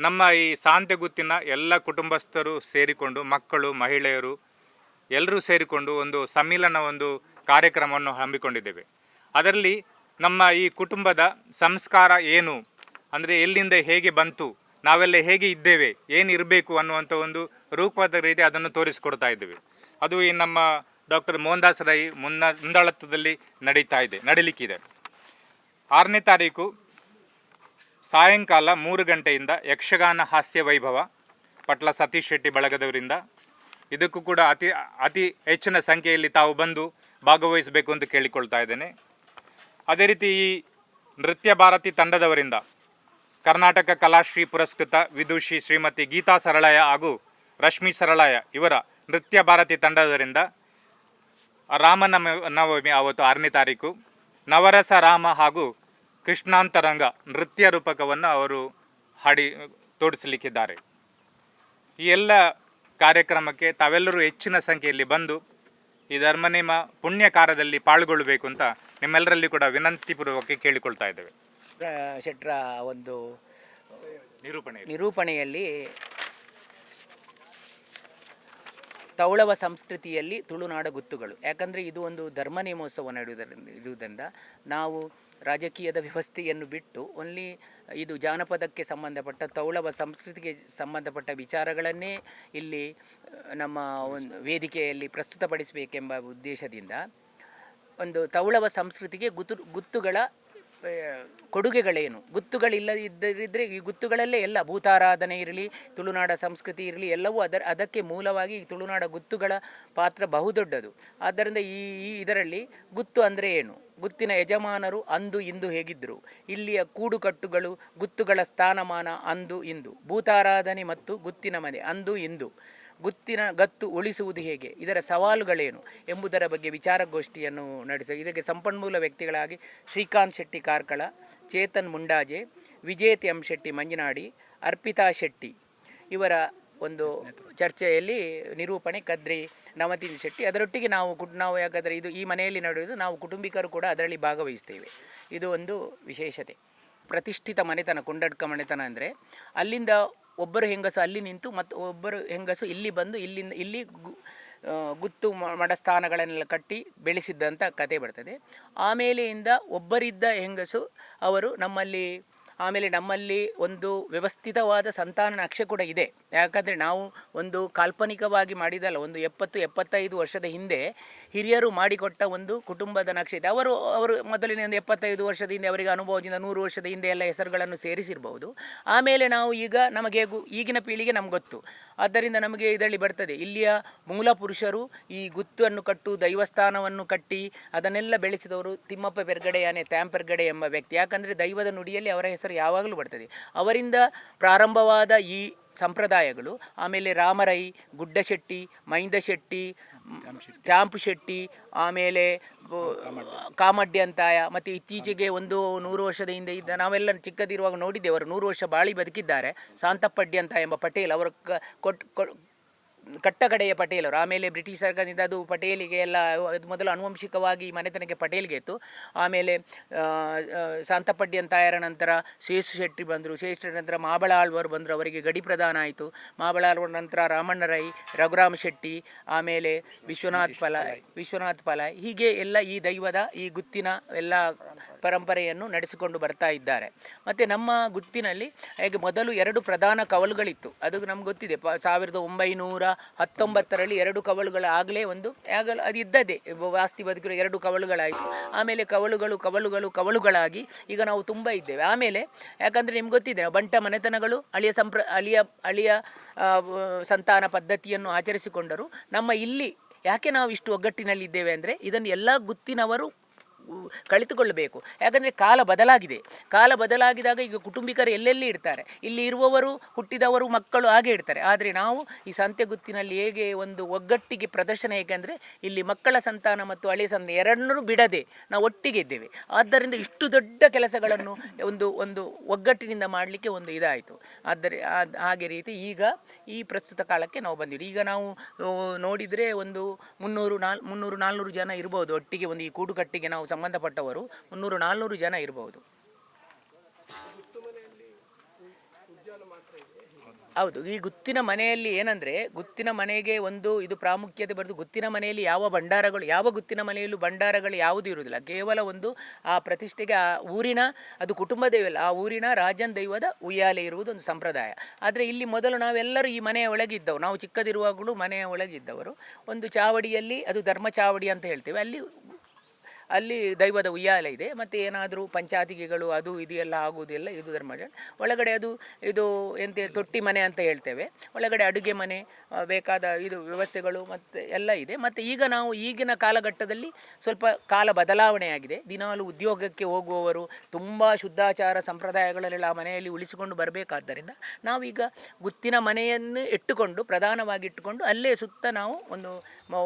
ನಮ್ಮ ಈ ಸಾಂತೆಗುತ್ತಿನ ಎಲ್ಲ ಕುಟುಂಬಸ್ಥರು ಸೇರಿಕೊಂಡು ಮಕ್ಕಳು, ಮಹಿಳೆಯರು ಎಲ್ಲರೂ ಸೇರಿಕೊಂಡು ಒಂದು ಸಮ್ಮಿಲನ ಒಂದು ಕಾರ್ಯಕ್ರಮವನ್ನು ಹಮ್ಮಿಕೊಂಡಿದ್ದೇವೆ. ಅದರಲ್ಲಿ ನಮ್ಮ ಈ ಕುಟುಂಬದ ಸಂಸ್ಕಾರ ಏನು? ಅಂದರೆ ಎಲ್ಲಿಂದ ಹೇಗೆ ಬಂತು? ನಾವೆಲ್ಲ ಹೇಗೆ ಇದ್ದೇವೆ? ಏನು ಇರಬೇಕು ಅನ್ನುವಂಥ ಒಂದು ರೂಪದ ರೀತಿ ಅದನ್ನು ತೋರಿಸಿಕೊಡ್ತಾ ಇದ್ದೇವೆ. ಅದು ಈ ನಮ್ಮ ಡಾಕ್ಟರ್ ಮೋಹನ್ದಾಸ್ ರೈ ಮುನ್ನ ಮುಂದಾಳತ್ವದಲ್ಲಿ ನಡೀತಾ ಇದೆ, ನಡೀಲಿಕ್ಕಿದೆ. ಆರನೇ ತಾರೀಕು ಸಾಯಂಕಾಲ ಮೂರು ಗಂಟೆಯಿಂದ ಯಕ್ಷಗಾನ ಹಾಸ್ಯ ವೈಭವ, ಪಟ್ಲ ಸತೀಶ್ ಶೆಟ್ಟಿ ಬಳಗದವರಿಂದ. ಇದಕ್ಕೂ ಕೂಡ ಅತಿ ಅತಿ ಹೆಚ್ಚಿನ ಸಂಖ್ಯೆಯಲ್ಲಿ ತಾವು ಬಂದು ಭಾಗವಹಿಸಬೇಕು ಅಂತ ಕೇಳಿಕೊಳ್ತಾ ಇದ್ದೇನೆ. ಅದೇ ರೀತಿ ಈ ನೃತ್ಯ ಭಾರತಿ ತಂಡದವರಿಂದ ಕರ್ನಾಟಕ ಕಲಾಶ್ರೀ ಪುರಸ್ಕೃತ ವಿದುಷಿ ಶ್ರೀಮತಿ ಗೀತಾ ಸರಳಯ ಹಾಗೂ ರಶ್ಮಿ ಸರಳಯ ಇವರ ನೃತ್ಯ ಭಾರತಿ ತಂಡದವರಿಂದ ರಾಮನವ ನವಮಿ ಆವತ್ತು ಆರನೇ ತಾರೀಕು, ನವರಸ ರಾಮ ಹಾಗೂ ಕೃಷ್ಣಾಂತರಂಗ ನೃತ್ಯ ರೂಪಕವನ್ನು ಅವರು ಹಾಡಿ ತೋಡಿಸಲಿಕ್ಕಿದ್ದಾರೆ ಈ ಎಲ್ಲ ಕಾರ್ಯಕ್ರಮಕ್ಕೆ ತಾವೆಲ್ಲರೂ ಹೆಚ್ಚಿನ ಸಂಖ್ಯೆಯಲ್ಲಿ ಬಂದು ಈ ಧರ್ಮನೇಮ ಪುಣ್ಯ ಕಾರ್ಯದಲ್ಲಿ ಪಾಲ್ಗೊಳ್ಳಬೇಕು ಅಂತ ನಿಮ್ಮೆಲ್ಲರಲ್ಲಿ ಕೂಡ ವಿನಂತಿ ಪೂರ್ವಕ್ಕೆ ಕೇಳಿಕೊಳ್ತಾ ಇದ್ದೇವೆ.
ಶೆಟ್ರ ಒಂದು
ನಿರೂಪಣೆ
ನಿರೂಪಣೆಯಲ್ಲಿ ತೌಳವ ಸಂಸ್ಕೃತಿಯಲ್ಲಿ ತುಳುನಾಡ ಗುತ್ತುಗಳು. ಯಾಕಂದರೆ ಇದು ಒಂದು ಧರ್ಮ ನೇಮೋತ್ಸವ ನಡೆಯುವುದರಿಂದ ಇರುವುದರಿಂದ ನಾವು ರಾಜಕೀಯದ ವ್ಯವಸ್ಥೆಯನ್ನು ಬಿಟ್ಟು ಓನ್ಲಿ ಇದು ಜಾನಪದಕ್ಕೆ ಸಂಬಂಧಪಟ್ಟ ತೌಳವ ಸಂಸ್ಕೃತಿಗೆ ಸಂಬಂಧಪಟ್ಟ ವಿಚಾರಗಳನ್ನೇ ಇಲ್ಲಿ ನಮ್ಮ ಒಂದು ವೇದಿಕೆಯಲ್ಲಿ ಪ್ರಸ್ತುತಪಡಿಸಬೇಕೆಂಬ ಉದ್ದೇಶದಿಂದ ಒಂದು ತೌಳವ ಸಂಸ್ಕೃತಿಗೆ ಗುತ್ತು ಗುತ್ತುಗಳ ಕೊಡುಗೆಗಳೇನು? ಗುತ್ತುಗಳಿಲ್ಲದಿದ್ದರೆ ಈ ಗುತ್ತುಗಳಲ್ಲೇ ಎಲ್ಲ ಭೂತಾರಾಧನೆ ಇರಲಿ, ತುಳುನಾಡ ಸಂಸ್ಕೃತಿ ಇರಲಿ, ಎಲ್ಲವೂ ಅದರ, ಅದಕ್ಕೆ ಮೂಲವಾಗಿ ಈ ತುಳುನಾಡ ಗುತ್ತುಗಳ ಪಾತ್ರ ಬಹುದೊಡ್ಡದು. ಆದ್ದರಿಂದ ಈ ಈ ಇದರಲ್ಲಿ ಗುತ್ತು ಅಂದರೆ ಏನು? ಗುತ್ತಿನ ಯಜಮಾನರು ಅಂದು ಇಂದು ಹೇಗಿದ್ದರು ಇಲ್ಲಿಯ ಕೂಡುಕಟ್ಟುಗಳು ಗುತ್ತುಗಳ ಸ್ಥಾನಮಾನ ಅಂದು ಇಂದು. ಭೂತಾರಾಧನೆ ಮತ್ತು ಗುತ್ತಿನ ಮನೆ ಅಂದು ಇಂದು. ಗುತ್ತಿನ ಗತ್ತು ಉಳಿಸುವುದು ಹೇಗೆ? ಇದರ ಸವಾಲುಗಳೇನು ಎಂಬುದರ ಬಗ್ಗೆ ವಿಚಾರಗೋಷ್ಠಿಯನ್ನು ನಡೆಸ. ಇದಕ್ಕೆ ಸಂಪನ್ಮೂಲ ವ್ಯಕ್ತಿಗಳಾಗಿ ಶ್ರೀಕಾಂತ್ ಶೆಟ್ಟಿ ಕಾರ್ಕಳ, ಚೇತನ್ ಮುಂಡಾಜೆ, ವಿಜೇತ್ ಎಂ ಶೆಟ್ಟಿ ಮಂಜನಾಡಿ, ಅರ್ಪಿತಾ ಶೆಟ್ಟಿ ಇವರ ಒಂದು ಚರ್ಚೆಯಲ್ಲಿ ನಿರೂಪಣೆ ಕದ್ರಿ ನವತಿನ್ ಶೆಟ್ಟಿ. ಅದರೊಟ್ಟಿಗೆ ನಾವು ಕುಟ್, ನಾವು ಯಾಕಂದರೆ ಇದು ಈ ಮನೆಯಲ್ಲಿ ನಡೆಯುವುದು ನಾವು ಕುಟುಂಬಿಕರು ಕೂಡ ಅದರಲ್ಲಿ ಭಾಗವಹಿಸ್ತೇವೆ. ಇದು ಒಂದು ವಿಶೇಷತೆ. ಪ್ರತಿಷ್ಠಿತ ಮನೆತನ, ಕೊಂಡಡ್ಕ ಮನೆತನ ಅಂದರೆ ಅಲ್ಲಿಂದ ಒಬ್ಬರು ಹೆಂಗಸು ಅಲ್ಲಿ ನಿಂತು ಮತ್ತು ಒಬ್ಬರು ಹೆಂಗಸು ಇಲ್ಲಿ ಬಂದು ಇಲ್ಲಿಂದ ಇಲ್ಲಿ ಗುತ್ತು ಮಡಸ್ಥಾನಗಳನ್ನೆಲ್ಲ ಕಟ್ಟಿ ಬೆಳೆಸಿದ್ದಂಥ ಕತೆ ಬರ್ತದೆ. ಆಮೇಲೆಯಿಂದ ಒಬ್ಬರಿದ್ದ ಹೆಂಗಸು ಅವರು ನಮ್ಮಲ್ಲಿ ಆಮೇಲೆ ನಮ್ಮಲ್ಲಿ ಒಂದು ವ್ಯವಸ್ಥಿತವಾದ ಸಂತಾನ ನಕ್ಷೆ ಕೂಡ ಇದೆ. ಯಾಕಂದರೆ ನಾವು ಒಂದು ಕಾಲ್ಪನಿಕವಾಗಿ ಮಾಡಿದಲ್ಲ, ಒಂದು ಎಪ್ಪತ್ತು, ಎಪ್ಪತ್ತೈದು ವರ್ಷದ ಹಿಂದೆ ಹಿರಿಯರು ಮಾಡಿಕೊಟ್ಟ ಒಂದು ಕುಟುಂಬದ ನಕ್ಷೆ ಇದೆ. ಅವರು ಅವರು ಮೊದಲಿನ ಒಂದು ಎಪ್ಪತ್ತೈದು ವರ್ಷದ ಹಿಂದೆ ಅವರಿಗೆ ಅನುಭವದಿಂದ ನೂರು ವರ್ಷದ ಹಿಂದೆ ಎಲ್ಲ ಹೆಸರುಗಳನ್ನು ಸೇರಿಸಿರಬಹುದು. ಆಮೇಲೆ ನಾವು ಈಗ ನಮಗೆ ಈಗಿನ ಪೀಳಿಗೆ ನಮ್ಗೆ ಗೊತ್ತು. ಆದ್ದರಿಂದ ನಮಗೆ ಇದರಲ್ಲಿ ಬರ್ತದೆ, ಇಲ್ಲಿಯ ಮೂಲ ಪುರುಷರು ಈ ಗುತ್ತನ್ನು ಕಟ್ಟು, ದೈವಸ್ಥಾನವನ್ನು ಕಟ್ಟಿ, ಅದನ್ನೆಲ್ಲ ಬೆಳೆಸಿದವರು ತಿಮ್ಮಪ್ಪ ಬೆರ್ಗಡೆಯಾನೆ ತ್ಯಾಂಪೆರ್ಗಡೆ ಎಂಬ ವ್ಯಕ್ತಿ. ಯಾಕಂದರೆ ದೈವದ ನುಡಿಯಲ್ಲಿ ಅವರ ಹೆಸರು ಯಾವಾಗಲೂ ಬರ್ತದೆ. ಅವರಿಂದ ಪ್ರಾರಂಭವಾದ ಈ ಸಂಪ್ರದಾಯಗಳು, ಆಮೇಲೆ ರಾಮರೈ, ಗುಡ್ಡಶೆಟ್ಟಿ ಮೈಂದ ಶೆಟ್ಟಿ ಕ್ಯಾಂಪ್ ಶೆಟ್ಟಿ ಆಮೇಲೆ ಕಾಮಡ್ಡಿ ಅಂತಾಯ, ಮತ್ತು ಇತ್ತೀಚೆಗೆ ಒಂದು ನೂರು ವರ್ಷದ ಹಿಂದೆ ಇದ್ದ ನಾವೆಲ್ಲ ಚಿಕ್ಕದಿರುವಾಗ ನೋಡಿದ್ದೇವೆ, ಅವರು ನೂರು ವರ್ಷ ಬಾಳಿ ಬದುಕಿದ್ದಾರೆ. ಸಾಂತಪಡ್ಡಿ ಅಂತ ಎಂಬ ಪಟೇಲ್ ಅವರು ಕೊಟ್ಟು ಕಟ್ಟಕಡೆಯ ಪಟೇಲರು ಆಮೇಲೆ ಬ್ರಿಟಿಷ್ ಸರ್ಕಾರದಿಂದ ಅದು ಪಟೇಲಿಗೆ ಎಲ್ಲ ಅದು ಮೊದಲು ಆನುವಂಶಿಕವಾಗಿ ಮನೆತನಕ್ಕೆ ಪಟೇಲ್ಗೆ ಇತ್ತು. ಆಮೇಲೆ ಶಾಂತಪಡ್ಡಿ ಅಂತಾಯರ ನಂತರ ಶೇಷು ಶೆಟ್ಟಿ ಬಂದರು. ಶೇಷ ನಂತರ ಮಾಬಳ ಆಳ್ವರು ಬಂದರು. ಅವರಿಗೆ ಗಡಿ ಪ್ರದಾನ ಆಯಿತು. ಮಾಬಳ ಆಳ್ವರ ನಂತರ ರಾಮಣ್ಣ ರೈ ರಘುರಾಮ ಶೆಟ್ಟಿ ಆಮೇಲೆ ವಿಶ್ವನಾಥ್ ಪಲಾಯ್ ವಿಶ್ವನಾಥ್ ಫಲ ಹೀಗೆ ಎಲ್ಲ ಈ ದೈವದ ಈ ಗುತ್ತಿನ ಎಲ್ಲ ಪರಂಪರೆಯನ್ನು ನಡೆಸಿಕೊಂಡು ಬರ್ತಾ ಇದ್ದಾರೆ. ಮತ್ತು ನಮ್ಮ ಗುತ್ತಿನಲ್ಲಿ ಹೇಗೆ ಮೊದಲು ಎರಡು ಪ್ರಧಾನ ಕವಲುಗಳಿತ್ತು. ಅದು ನಮ್ಗೆ ಗೊತ್ತಿದೆ, ಪ ಸಾವಿರದ ಒಂಬೈನೂರ ಹತ್ತೊಂಬತ್ತರಲ್ಲಿ ಎರಡು ಕವಲುಗಳು ಆಗಲೇ ಒಂದು, ಆಗಲು ಅದು ಇದ್ದದ್ದೇ. ವಾಸ್ತಿ ಬದುಕಿರೋ ಎರಡು ಕವಲುಗಳಾಯಿತು. ಆಮೇಲೆ ಕವಲುಗಳು ಕವಲುಗಳು, ಕವಲುಗಳಾಗಿ ಈಗ ನಾವು ತುಂಬ ಇದ್ದೇವೆ. ಆಮೇಲೆ ಯಾಕಂದರೆ ನಿಮ್ಗೆ ಗೊತ್ತಿದೆ, ಬಂಟ ಮನೆತನಗಳು, ಅಳಿಯ ಸಂಪ್ರ, ಅಳಿಯ ಅಳಿಯ ಸಂತಾನ ಪದ್ಧತಿಯನ್ನು ಆಚರಿಸಿಕೊಂಡರು. ನಮ್ಮ ಇಲ್ಲಿ ಯಾಕೆ ನಾವು ಇಷ್ಟು ಒಗ್ಗಟ್ಟಿನಲ್ಲಿದ್ದೇವೆ ಅಂದರೆ ಇದನ್ನು ಎಲ್ಲ ಗುತ್ತಿನವರು ಕಳಿತುಕೊಳ್ಳಬೇಕು ಯಾಕಂದರೆ ಕಾಲ ಬದಲಾಗಿದೆ. ಕಾಲ ಬದಲಾಗಿದಾಗ ಈಗ ಕುಟುಂಬಿಕರು ಎಲ್ಲೆಲ್ಲಿ ಇರ್ತಾರೆ? ಇಲ್ಲಿ ಇರುವವರು, ಹುಟ್ಟಿದವರು, ಮಕ್ಕಳು ಹಾಗೆ ಇರ್ತಾರೆ. ಆದರೆ ನಾವು ಈ ಸಂತೆಗುತ್ತಿನಲ್ಲಿ ಹೇಗೆ ಒಂದು ಒಗ್ಗಟ್ಟಿಗೆ ಪ್ರದರ್ಶನ ಏಕೆಂದರೆ ಇಲ್ಲಿ ಮಕ್ಕಳ ಸಂತಾನ ಮತ್ತು ಹಳೆಯ ಸಂತಾನ ಎರಡನ್ನೂ ಬಿಡದೆ ನಾವು ಒಟ್ಟಿಗೆ ಇದ್ದೇವೆ. ಆದ್ದರಿಂದ ಇಷ್ಟು ದೊಡ್ಡ ಕೆಲಸಗಳನ್ನು ಒಂದು ಒಂದು ಒಗ್ಗಟ್ಟಿನಿಂದ ಮಾಡಲಿಕ್ಕೆ ಒಂದು ಇದಾಯಿತು. ಆದರೆ ಹಾಗೆ ರೀತಿ ಈಗ ಈ ಪ್ರಸ್ತುತ ಕಾಲಕ್ಕೆ ನಾವು ಬಂದಿವಿ. ಈಗ ನಾವು ನೋಡಿದರೆ ಒಂದು ಮುನ್ನೂರು ನಾಲ್, ಮುನ್ನೂರು ನಾಲ್ನೂರು ಜನ ಇರ್ಬೋದು ಒಟ್ಟಿಗೆ ಒಂದು ಈ ಕೂಡುಕಟ್ಟಿಗೆ ನಾವು ಸಂಬಂಧಪಟ್ಟವರು ಮುನ್ನೂರು, ನಾಲ್ನೂರು ಜನ ಇರಬಹುದು ಹೌದು, ಈ ಗುತ್ತಿನ ಮನೆಯಲ್ಲಿ ಏನಂದರೆ, ಗುತ್ತಿನ ಮನೆಗೆ ಒಂದು ಇದು ಪ್ರಾಮುಖ್ಯತೆ ಬರೆದು ಗುತ್ತಿನ ಮನೆಯಲ್ಲಿ ಯಾವ ಭಂಡಾರಗಳು, ಯಾವ ಗುತ್ತಿನ ಮನೆಯಲ್ಲೂ ಭಂಡಾರಗಳು ಯಾವುದೂ ಇರುವುದಿಲ್ಲ. ಕೇವಲ ಒಂದು ಆ ಪ್ರತಿಷ್ಠೆಗೆ ಆ ಊರಿನ, ಅದು ಕುಟುಂಬ ದೈವಲ್ಲ ಆ ಊರಿನ ರಾಜನ್ ದೈವದ ಉಯ್ಯಾಲೆ ಇರುವುದು ಒಂದು ಸಂಪ್ರದಾಯ. ಆದರೆ ಇಲ್ಲಿ ಮೊದಲು ನಾವೆಲ್ಲರೂ ಈ ಮನೆಯ ಒಳಗಿದ್ದವು ನಾವು ಚಿಕ್ಕದಿರುವಾಗಲೂ ಮನೆಯ ಒಳಗಿದ್ದವರು ಒಂದು ಚಾವಡಿಯಲ್ಲಿ, ಅದು ಧರ್ಮ ಚಾವಡಿ ಅಂತ ಹೇಳ್ತೇವೆ. ಅಲ್ಲಿ ಅಲ್ಲಿ ದೈವದ ಉಯ್ಯಾಲೆ ಇದೆ. ಮತ್ತು ಏನಾದರೂ ಪಂಚಾತಿಗೆಗಳು ಅದು ಇದು ಎಲ್ಲ ಇದು ಧರ್ಮ ಒಳಗಡೆ ಅದು, ಇದು ಎಂತ ತೊಟ್ಟಿ ಮನೆ ಅಂತ ಹೇಳ್ತೇವೆ. ಒಳಗಡೆ ಅಡುಗೆ ಮನೆ ಬೇಕಾದ ಇದು ವ್ಯವಸ್ಥೆಗಳು ಮತ್ತು ಎಲ್ಲ ಇದೆ. ಮತ್ತು ಈಗ ನಾವು ಈಗಿನ ಕಾಲಘಟ್ಟದಲ್ಲಿ ಸ್ವಲ್ಪ ಕಾಲ ಬದಲಾವಣೆಯಾಗಿದೆ ದಿನಾಲು ಉದ್ಯೋಗಕ್ಕೆ ಹೋಗುವವರು ತುಂಬ ಶುದ್ಧಾಚಾರ ಸಂಪ್ರದಾಯಗಳಲ್ಲೆಲ್ಲ ಆ ಮನೆಯಲ್ಲಿ ಉಳಿಸಿಕೊಂಡು ಬರಬೇಕಾದ್ದರಿಂದ ನಾವೀಗ ಗುತ್ತಿನ ಮನೆಯನ್ನು ಇಟ್ಟುಕೊಂಡು, ಪ್ರಧಾನವಾಗಿ ಇಟ್ಟುಕೊಂಡು ಅಲ್ಲೇ ಸುತ್ತ ನಾವು ಒಂದು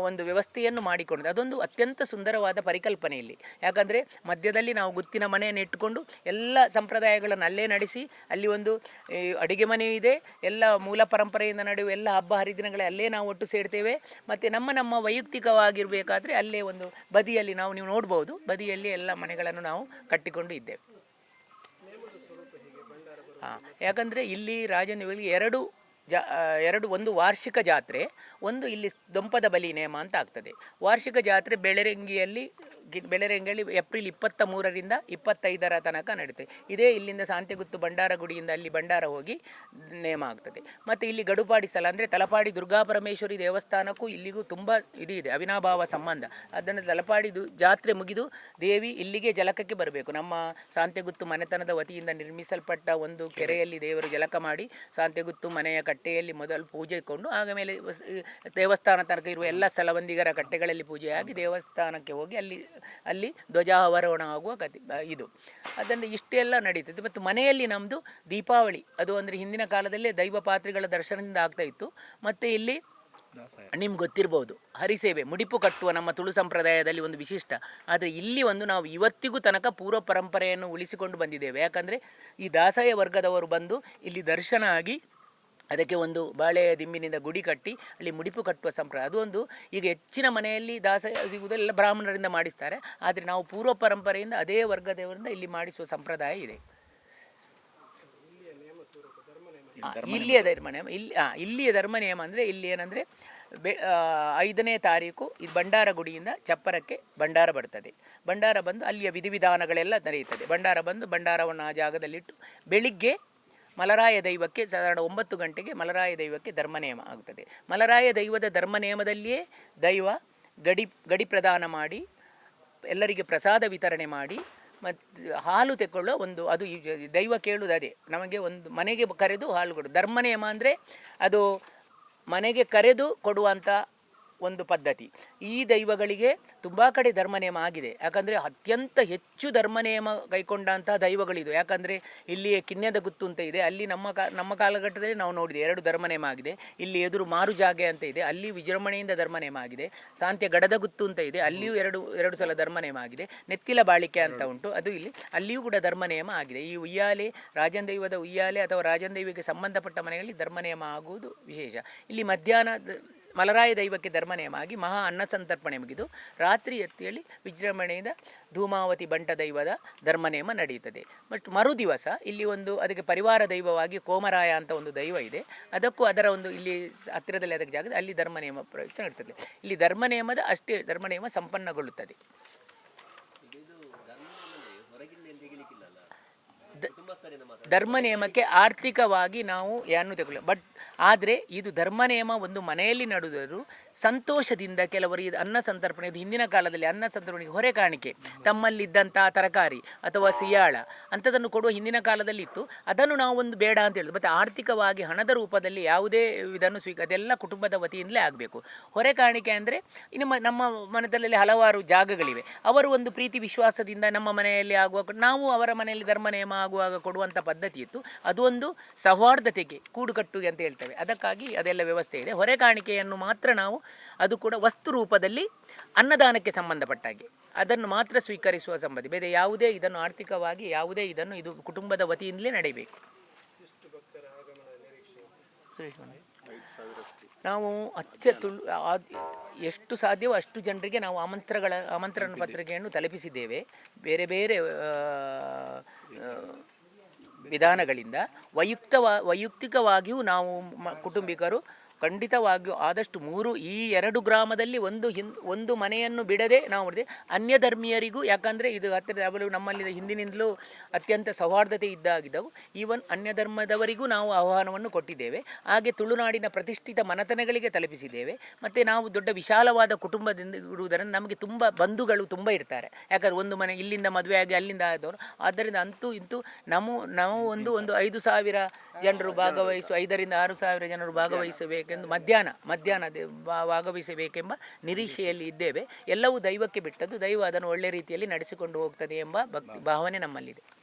ಒಂದು ವ್ಯವಸ್ಥೆಯನ್ನು ಮಾಡಿಕೊಂಡು ಅದೊಂದು ಅತ್ಯಂತ ಸುಂದರವಾದ ಪರಿಕಲ್ಪನೆ. ಇಲ್ಲಿ ಯಾಕಂದರೆ ಮಧ್ಯದಲ್ಲಿ ನಾವು ಗುತ್ತಿನ ಮನೆಯನ್ನು ಇಟ್ಟುಕೊಂಡು ಎಲ್ಲ ಸಂಪ್ರದಾಯಗಳನ್ನು ಅಲ್ಲೇ ನಡೆಸಿ, ಅಲ್ಲಿ ಒಂದು ಅಡುಗೆ ಮನೆ ಇದೆ, ಎಲ್ಲ ಮೂಲ ಪರಂಪರೆಯಿಂದ ನಡೆಯುವ ಎಲ್ಲ ಹಬ್ಬ ಹರಿದಿನಗಳೇ ಅಲ್ಲೇ ನಾವು ಒಟ್ಟು ಸೇರ್ತೇವೆ. ಮತ್ತು ನಮ್ಮ ನಮ್ಮ ವೈಯಕ್ತಿಕವಾಗಿರಬೇಕಾದ್ರೆ ಅಲ್ಲೇ ಒಂದು ಬದಿಯಲ್ಲಿ ನಾವು ನೀವು ನೋಡ್ಬೋದು, ಬದಿಯಲ್ಲಿ ಎಲ್ಲ ಮನೆಗಳನ್ನು ನಾವು ಕಟ್ಟಿಕೊಂಡು ಇದ್ದೇವೆ. ಹಾಂ, ಯಾಕಂದರೆ ಇಲ್ಲಿ ರಾಜನಿಗಳಿಗೆ ಎರಡು ಜಾ ಎರಡು ಒಂದು ವಾರ್ಷಿಕ ಜಾತ್ರೆ, ಒಂದು ಇಲ್ಲಿ ದೊಂಪದ ಬಲಿ ನೇಮ ಅಂತ ಆಗ್ತದೆ. ವಾರ್ಷಿಕ ಜಾತ್ರೆ ಬೆಳರಂಗಿಯಲ್ಲಿ ಬೆಳರಂಗಿಯಲ್ಲಿ ಏಪ್ರಿಲ್ ಇಪ್ಪತ್ತ ಮೂರರಿಂದ ಇಪ್ಪತ್ತೈದರ ತನಕ ನಡೆಯುತ್ತೆ ಇದೇ ಇಲ್ಲಿಂದ ಸಾಂತೆಗುತ್ತು ಭಂಡಾರ ಗುಡಿಯಿಂದ ಅಲ್ಲಿ ಭಂಡಾರ ಹೋಗಿ ನೇಮ ಆಗ್ತದೆ. ಮತ್ತು ಇಲ್ಲಿ ಗಡುಪಾಡಿ ಸ್ಥಳ ಅಂದರೆ ತಲಪಾಡಿ ದುರ್ಗಾಪರಮೇಶ್ವರಿ ದೇವಸ್ಥಾನಕ್ಕೂ ಇಲ್ಲಿಗೂ ತುಂಬ ಇದು ಇದೆ ಅವಿನಾಭಾವ ಸಂಬಂಧ. ಅದನ್ನು ತಲಪಾಡಿ ಜಾತ್ರೆ ಮುಗಿದು ದೇವಿ ಇಲ್ಲಿಗೆ ಜಲಕಕ್ಕೆ ಬರಬೇಕು. ನಮ್ಮ ಸಾಂತೆಗುತ್ತು ಮನೆತನದ ವತಿಯಿಂದ ನಿರ್ಮಿಸಲ್ಪಟ್ಟ ಒಂದು ಕೆರೆಯಲ್ಲಿ ದೇವರು ಜಲಕ ಮಾಡಿ ಸಾಂತೆಗುತ್ತು ಮನೆಯ ಕಟ್ಟೆಯಲ್ಲಿ ಮೊದಲು ಪೂಜೆ ಕೊಂಡು ಆಮೇಲೆ ವಸ್- ದೇವಸ್ಥಾನ ತನಕ ಇರುವ ಎಲ್ಲ ಸ್ಥಳವಂದಿಗರ ಕಟ್ಟೆಗಳಲ್ಲಿ ಪೂಜೆಯಾಗಿ ದೇವಸ್ಥಾನಕ್ಕೆ ಹೋಗಿ ಅಲ್ಲಿ ಅಲ್ಲಿ ಧ್ವಜಾವರೋಹಣ ಆಗುವ ಕತೆ ಇದು. ಅದನ್ನು ಇಷ್ಟೆಲ್ಲ ನಡೀತದೆ. ಮತ್ತು ಮನೆಯಲ್ಲಿ ನಮ್ಮದು ದೀಪಾವಳಿ. ಅದು ಅಂದರೆ ಹಿಂದಿನ ಕಾಲದಲ್ಲೇ ದೈವ ಪಾತ್ರೆಗಳ ದರ್ಶನದಿಂದ ಆಗ್ತಾ ಇತ್ತು. ಮತ್ತು ಇಲ್ಲಿ ನಿಮ್ಗೆ ಗೊತ್ತಿರ್ಬೋದು, ಹರಿಸೇವೆ, ಮುಡಿಪು ಕಟ್ಟುವ ನಮ್ಮ ತುಳು ಸಂಪ್ರದಾಯದಲ್ಲಿ ಒಂದು ವಿಶಿಷ್ಟ. ಆದರೆ ಇಲ್ಲಿ ಒಂದು ನಾವು ಇವತ್ತಿಗೂ ತನಕ ಪೂರ್ವ ಪರಂಪರೆಯನ್ನು ಉಳಿಸಿಕೊಂಡು ಬಂದಿದ್ದೇವೆ. ಯಾಕಂದರೆ ಈ ದಾಸಾಯ ವರ್ಗದವರು ಬಂದು ಇಲ್ಲಿ ದರ್ಶನ ಆಗಿ ಅದಕ್ಕೆ ಒಂದು ಬಾಳೆಯ ದಿಂಬಿನಿಂದ ಗುಡಿ ಕಟ್ಟಿ ಅಲ್ಲಿ ಮುಡಿಪು ಕಟ್ಟುವ ಸಂಪ್ರದಾಯ. ಅದು ಒಂದು ಈಗ ಹೆಚ್ಚಿನ ಮನೆಯಲ್ಲಿ ದಾಸ ಸಿಗುವುದೆಲ್ಲ ಬ್ರಾಹ್ಮಣರಿಂದ ಮಾಡಿಸ್ತಾರೆ. ಆದರೆ ನಾವು ಪೂರ್ವ ಪರಂಪರೆಯಿಂದ ಅದೇ ವರ್ಗದವರಿಂದ ಇಲ್ಲಿ ಮಾಡಿಸುವ ಸಂಪ್ರದಾಯ ಇದೆ. ಇಲ್ಲಿಯ ಧರ್ಮ ನಿಯಮ. ಇಲ್ಲಿ ಇಲ್ಲಿಯ ಧರ್ಮ ನಿಯಮ ಅಂದರೆ ಇಲ್ಲಿ ಏನಂದರೆ ಬೆ ಐದನೇ ತಾರೀಕು ಇದು ಭಂಡಾರ ಗುಡಿಯಿಂದ ಚಪ್ಪರಕ್ಕೆ ಭಂಡಾರ ಬರ್ತದೆ. ಭಂಡಾರ ಬಂದು ಅಲ್ಲಿಯ ವಿಧಿವಿಧಾನಗಳೆಲ್ಲ ನಡೆಯುತ್ತದೆ ಭಂಡಾರ ಬಂದು ಭಂಡಾರವನ್ನು ಆ ಜಾಗದಲ್ಲಿಟ್ಟು ಬೆಳಿಗ್ಗೆ ಮಲರಾಯ ದೈವಕ್ಕೆ ಸಾಧಾರಣ ಒಂಬತ್ತು ಗಂಟೆಗೆ ಮಲರಾಯ ದೈವಕ್ಕೆ ಧರ್ಮ ನಿಯಮ ಆಗುತ್ತದೆ. ಮಲರಾಯ ದೈವದ ಧರ್ಮನೇಮದಲ್ಲಿಯೇ ದೈವ ಗಡಿ ಗಡಿ ಪ್ರದಾನ ಮಾಡಿ, ಎಲ್ಲರಿಗೆ ಪ್ರಸಾದ ವಿತರಣೆ ಮಾಡಿ ಮತ್ತು ಹಾಲು ತೆಕ್ಕೊಳ್ಳೋ ಒಂದು ಅದು ದೈವ ಕೇಳುವುದು ಅದೇ. ನಮಗೆ ಒಂದು ಮನೆಗೆ ಕರೆದು ಹಾಲು ಕೊಡು. ಧರ್ಮ ನೇಮ ಅಂದರೆ ಅದು ಮನೆಗೆ ಕರೆದು ಕೊಡುವಂಥ ಒಂದು ಪದ್ಧತಿ. ಈ ದೈವಗಳಿಗೆ ತುಂಬ ಕಡೆ ಧರ್ಮ ನಿಯಮ ಆಗಿದೆ. ಯಾಕಂದರೆ ಅತ್ಯಂತ ಹೆಚ್ಚು ಧರ್ಮ ನಿಯಮ ಕೈಕೊಂಡಂಥ ದೈವಗಳಿದು. ಯಾಕಂದರೆ ಇಲ್ಲಿ ಕಿನ್ಯದ ಗುತ್ತು ಅಂತ ಇದೆ. ಅಲ್ಲಿ ನಮ್ಮ ಕಾ, ನಮ್ಮ ಕಾಲಘಟ್ಟದಲ್ಲಿ ನಾವು ನೋಡಿದೆ ಎರಡು ಧರ್ಮ ನಿಯಮ ಆಗಿದೆ. ಇಲ್ಲಿ ಎದುರು ಮಾರು ಜಾಗೆ ಅಂತ ಇದೆ. ಅಲ್ಲಿ ವಿಜೃಂಭಣೆಯಿಂದ ಧರ್ಮ ನಿಯಮ ಆಗಿದೆ. ಸಾಂತ್ಯ ಗಡದ ಗುತ್ತು ಅಂತ ಇದೆ. ಅಲ್ಲಿಯೂ ಎರಡು ಎರಡು ಸಲ ಧರ್ಮ ನಿಯಮ ಆಗಿದೆ. ನೆತ್ತಿಲ ಬಾಳಿಕೆ ಅಂತ ಉಂಟು. ಅದು ಇಲ್ಲಿ, ಅಲ್ಲಿಯೂ ಕೂಡ ಧರ್ಮ ನಿಯಮ ಆಗಿದೆ. ಈ ಉಯ್ಯಾಲೆ, ರಾಜನ್ ದೈವದ ಉಯ್ಯಾಲೆ ಅಥವಾ ರಾಜನ್ ದೈವಿಗೆ ಸಂಬಂಧಪಟ್ಟ ಮನೆಯಲ್ಲಿ ಧರ್ಮ ನಿಯಮ ಆಗುವುದು ವಿಶೇಷ. ಇಲ್ಲಿ ಮಧ್ಯಾಹ್ನ ಮಲರಾಯ ದೈವಕ್ಕೆ ಧರ್ಮ ನಿಯಮ ಆಗಿ ಮಹಾ ಅನ್ನ ಸಂತರ್ಪಣೆ ಮುಗಿದು ರಾತ್ರಿ ಎತ್ತಿಯಲ್ಲಿ ವಿಜೃಂಭಣೆಯಿಂದ ಧೂಮಾವತಿ ಬಂಟ ದೈವದ ಧರ್ಮನೇಮ ನಡೆಯುತ್ತದೆ. ಬಟ್ ಮರು ದಿವಸ ಇಲ್ಲಿ ಒಂದು ಅದಕ್ಕೆ ಪರಿವಾರ ದೈವವಾಗಿ ಕೋಮರಾಯ ಅಂತ ಒಂದು ದೈವ ಇದೆ. ಅದಕ್ಕೂ ಅದರ ಒಂದು ಇಲ್ಲಿ ಹತ್ತಿರದಲ್ಲಿ ಅದಕ್ಕೆ ಜಾಗದಲ್ಲಿ ಅಲ್ಲಿ ಧರ್ಮನೇಮ ಪ್ರಯುಕ್ತ ನಡೀತದೆ. ಇಲ್ಲಿ ಧರ್ಮನೇಮದ ಅಷ್ಟೇ ಧರ್ಮನೇಮ ಸಂಪನ್ನಗೊಳ್ಳುತ್ತದೆ. ಧರ್ಮ ನಿಯಮಕ್ಕೆ ಆರ್ಥಿಕವಾಗಿ ನಾವು ಯಾರನ್ನೂ ತಗೊಳ್ಳ ಬಟ್ ಆದರೆ ಇದು ಧರ್ಮ ನಿಯಮ ಒಂದು ಮನೆಯಲ್ಲಿ ನಡೆದರು ಸಂತೋಷದಿಂದ ಕೆಲವರು ಇದು ಅನ್ನ ಸಂತರ್ಪಣೆ, ಇದು ಹಿಂದಿನ ಕಾಲದಲ್ಲಿ ಅನ್ನ ಸಂತರ್ಪಣೆಗೆ ಹೊರೆ ಕಾಣಿಕೆ ತಮ್ಮಲ್ಲಿದ್ದಂಥ ತರಕಾರಿ ಅಥವಾ ಸಿಯಾಳ ಅಂಥದ್ದನ್ನು ಕೊಡುವ ಹಿಂದಿನ ಕಾಲದಲ್ಲಿ ಇತ್ತು ಅದನ್ನು ನಾವು ಒಂದು ಬೇಡ ಅಂತ ಹೇಳಿದ್ರು ಮತ್ತು ಆರ್ಥಿಕವಾಗಿ ಹಣದ ರೂಪದಲ್ಲಿ ಯಾವುದೇ ಇದನ್ನು ಸ್ವೀಕ ಅದೆಲ್ಲ ಕುಟುಂಬದ ವತಿಯಿಂದಲೇ ಆಗಬೇಕು. ಹೊರೆ ಕಾಣಿಕೆ ಅಂದರೆ ಇನ್ನು ನಮ್ಮ ಮನದಲ್ಲಿ ಹಲವಾರು ಜಾಗಗಳಿವೆ. ಅವರು ಒಂದು ಪ್ರೀತಿ ವಿಶ್ವಾಸದಿಂದ ನಮ್ಮ ಮನೆಯಲ್ಲಿ ಆಗುವ ನಾವು ಅವರ ಮನೆಯಲ್ಲಿ ಧರ್ಮ ನಿಯಮ ಆಗುವಾಗ ಕೊಡುವಂಥ ಪದ್ಧತಿ ಇತ್ತು. ಅದೊಂದು ಸೌಹಾರ್ದತೆಗೆ ಕೂಡುಕಟ್ಟುಗೆ ಅಂತ ಹೇಳ್ತೇವೆ. ಅದಕ್ಕಾಗಿ ಅದೆಲ್ಲ ವ್ಯವಸ್ಥೆ ಇದೆ. ಹೊರೆ ಕಾಣಿಕೆಯನ್ನು ಮಾತ್ರ ನಾವು ಅದು ಕೂಡ ವಸ್ತು ರೂಪದಲ್ಲಿ ಅನ್ನದಾನಕ್ಕೆ ಸಂಬಂಧಪಟ್ಟ ಹಾಗೆ. ಅದನ್ನು ಮಾತ್ರ ಸ್ವೀಕರಿಸುವ ಸಂಬಂಧಿ. ಬೇರೆ ಯಾವುದೇ ಇದನ್ನು ಆರ್ಥಿಕವಾಗಿ ಯಾವುದೇ ಇದನ್ನು ಇದು ಕುಟುಂಬದ ವತಿಯಿಂದಲೇ ನಡೆಯಬೇಕು. ನಾವು ಅತ್ಯ ತುಳು ಎಷ್ಟು ಸಾಧ್ಯವೋ ಅಷ್ಟು ಜನರಿಗೆ ನಾವು ಆಮಂತ್ರಗಳ ಆಮಂತ್ರಣ ಪತ್ರಿಕೆಯನ್ನು ತಲುಪಿಸಿದ್ದೇವೆ. ಬೇರೆ ಬೇರೆ ವಿಧಾನಗಳಿಂದ ವೈಯುಕ್ತವ ವೈಯಕ್ತಿಕವಾಗಿಯೂ ನಾವು ಮ ಕುಟುಂಬಿಕರು ಖಂಡಿತವಾಗಿಯೂ ಆದಷ್ಟು ಮೂರು, ಈ ಎರಡು ಗ್ರಾಮದಲ್ಲಿ ಒಂದು ಹಿಂ, ಒಂದು ಮನೆಯನ್ನು ಬಿಡದೆ ನಾವು ಮಾಡಿದೆ ಅನ್ಯ ಧರ್ಮೀಯರಿಗೂ, ಯಾಕಂದರೆ ಇದು ಹತ್ತಿರ ಅವಳು ನಮ್ಮಲ್ಲಿ ಹಿಂದಿನಿಂದಲೂ ಅತ್ಯಂತ ಸೌಹಾರ್ದತೆ ಇದ್ದಾಗಿದ್ದವು. ಈವನ್ ಅನ್ಯ ಧರ್ಮದವರಿಗೂ ನಾವು ಆಹ್ವಾನವನ್ನು ಕೊಟ್ಟಿದ್ದೇವೆ. ಹಾಗೆ ತುಳುನಾಡಿನ ಪ್ರತಿಷ್ಠಿತ ಮನೆತನಗಳಿಗೆ ತಲುಪಿಸಿದ್ದೇವೆ. ಮತ್ತು ನಾವು ದೊಡ್ಡ ವಿಶಾಲವಾದ ಕುಟುಂಬದಿಂದ ಇರುವುದರಿಂದ ನಮಗೆ ತುಂಬ ಬಂಧುಗಳು ತುಂಬ ಇರ್ತಾರೆ. ಯಾಕಂದರೆ ಒಂದು ಮನೆ ಇಲ್ಲಿಂದ ಮದುವೆ ಆಗಿ ಅಲ್ಲಿಂದ ಆದವರು. ಆದ್ದರಿಂದ ಅಂತೂ ಇಂತೂ ನಮ್ಮ ನಾವು ಒಂದು ಒಂದು ಐದು ಸಾವಿರ ಜನರು ಭಾಗವಹಿಸುವ ಐದರಿಂದ ಆರು ಸಾವಿರ ಜನರು ಭಾಗವಹಿಸಬೇಕೆಂದು ಮಧ್ಯಾಹ್ನ ಮಧ್ಯಾಹ್ನ ಭಾಗವಹಿಸಬೇಕೆಂಬ ನಿರೀಕ್ಷೆಯಲ್ಲಿ ಇದ್ದೇವೆ. ಎಲ್ಲವೂ ದೈವಕ್ಕೆ ಬಿಟ್ಟದ್ದು, ದೈವ ಅದನ್ನು ಒಳ್ಳೆ ರೀತಿಯಲ್ಲಿ ನಡೆಸಿಕೊಂಡು ಹೋಗ್ತದೆ ಎಂಬ ಭಕ್ತಿ, ಭಾವನೆ ನಮ್ಮಲ್ಲಿದೆ.